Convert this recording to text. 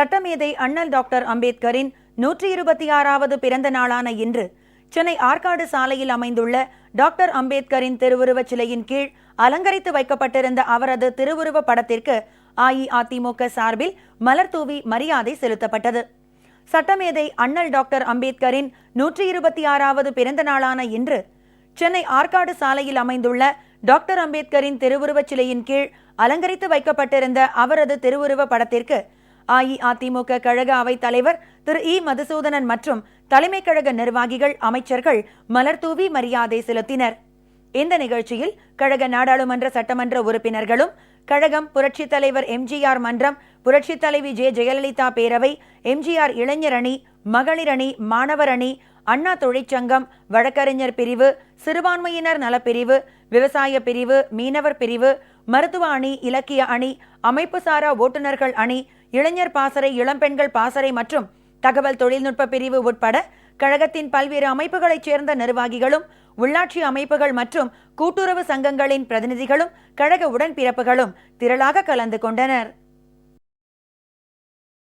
சட்டமேதை அண்ணல் டாக்டர் அம்பேத்கரின் நூற்றி இருபத்தி ஆறாவது பிறந்த நாளான இன்று சென்னை ஆற்காடு சாலையில் அமைந்துள்ள டாக்டர் அம்பேத்கரின் திருவுருவச் சிலையின் கீழ் அலங்கரித்து வைக்கப்பட்டிருந்த அவரது திருவுருவ படத்திற்கு அஇஅதிமுக சார்பில் மலர்தூவி மரியாதை செலுத்தப்பட்டது. சட்டமேதை அண்ணல் டாக்டர் அம்பேத்கரின் நூற்றி இருபத்தி ஆறாவது பிறந்த நாளான இன்று சென்னை ஆற்காடு சாலையில் அமைந்துள்ள டாக்டர் அம்பேத்கரின் திருவுருவச் சிலையின் கீழ் அலங்கரித்து வைக்கப்பட்டிருந்த அவரது திருவுருவ படத்திற்கு அஇஅதிமுக கழக அவைத் தலைவர் திரு இ மதுசூதனன் மற்றும் தலைமை கழக நிர்வாகிகள் அமைச்சர்கள் மலர்தூவி மரியாதை செலுத்தினர். இந்த நிகழ்ச்சியில் கழக நாடாளுமன்ற சட்டமன்ற உறுப்பினர்களும் கழகம் புரட்சித் தலைவர் எம்ஜிஆர் மன்றம் புரட்சித் தலைவி ஜே ஜெயலலிதா பேரவை எம்ஜிஆர் இளைஞர் அணி மகளிர் அணி மாணவர் அணி அண்ணா தொழிற்சங்கம் வழக்கறிஞர் பிரிவு சிறுபான்மையினர் நலப்பிரிவு விவசாய பிரிவு மீனவர் பிரிவு மருத்துவ அணி இலக்கிய அணி அமைப்புசாரா ஓட்டுநர்கள் அணி இளைஞர் பாசறை இளம்பெண்கள் பாசறை மற்றும் தகவல் தொழில்நுட்ப பிரிவு உட்பட கழகத்தின் பல்வேறு அமைப்புகளைச் சேர்ந்த நிர்வாகிகளும் உள்ளாட்சி அமைப்புகள் மற்றும் கூட்டுறவு சங்கங்களின் பிரதிநிதிகளும் கழக உடன்பிறப்புகளும் திரளாக கலந்து கொண்டனர்.